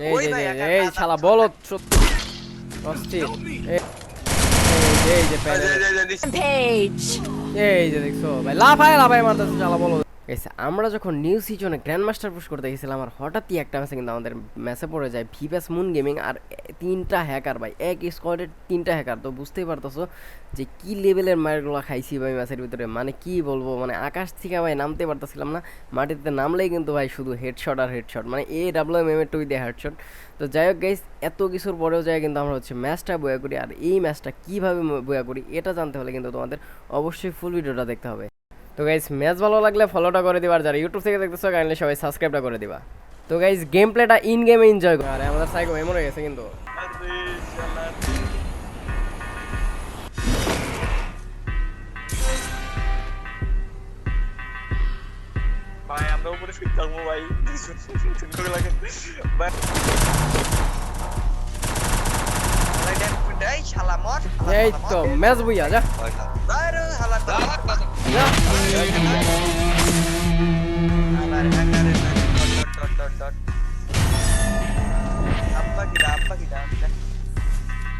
এই যে এই শালা বলো সত্যি অস্থির এই- যে যে. এই যে দেখছ ভাই লাফায় লাফায় মারতেছে শালা বলো Guys, আমরা যখন নিউ সিজনে গ্র্যান্ড মাস্টার পুশ করতে গেছিলাম আর হঠাৎই একটা ম্যাচে কিন্তু আমাদের ম্যাচে পড়ে যায় ভিপ্যাস মুন গেমিং আর তিনটা হ্যাকার ভাই এক স্কোয়াডের তিনটা হ্যাকার তো বুঝতেই পারতেছো যে কি লেভেলের মায়েরগুলো খাইছি ভাই ম্যাচের ভিতরে। মানে কি বলব মানে আকাশ থেকে ভাই নামতে পারতেছিলাম না মাটিতে নামলেই কিন্তু ভাই শুধু হেডশট আর হেডশট মানে এ ডাব্লিউ এম এম এর টুই দিয়ে হেডশট তো যাই হোক গাইস এত কিছুর পরেও যায় কিন্তু আমরা হচ্ছে ম্যাচটা বয়া করি আর এই ম্যাচটা কীভাবে বয়া করি এটা জানতে হলে কিন্তু তোমাদের অবশ্যই ফুল ভিডিওটা দেখতে হবে। তো গাইস ম্যাচ ভালো লাগলে ফলোটা করে দিবা আর যারা ইউটিউব থেকে দেখতেছো কাইন্ডলি সবাই সাবস্ক্রাইবটা করে দিবা। তো গাইস গেম প্লেটা ইন গেমে এনজয় করো। আরে আমাদের সাইকো এমন হয়ে গেছে কিন্তু। ভাই আমরা উপরে ফিট থাকব ভাই। লাগে ভাই। এই শালা মর এই তো ম্যাচ বুইয়া যা যা শালার dot, dot, dot. Dot dot dot dot.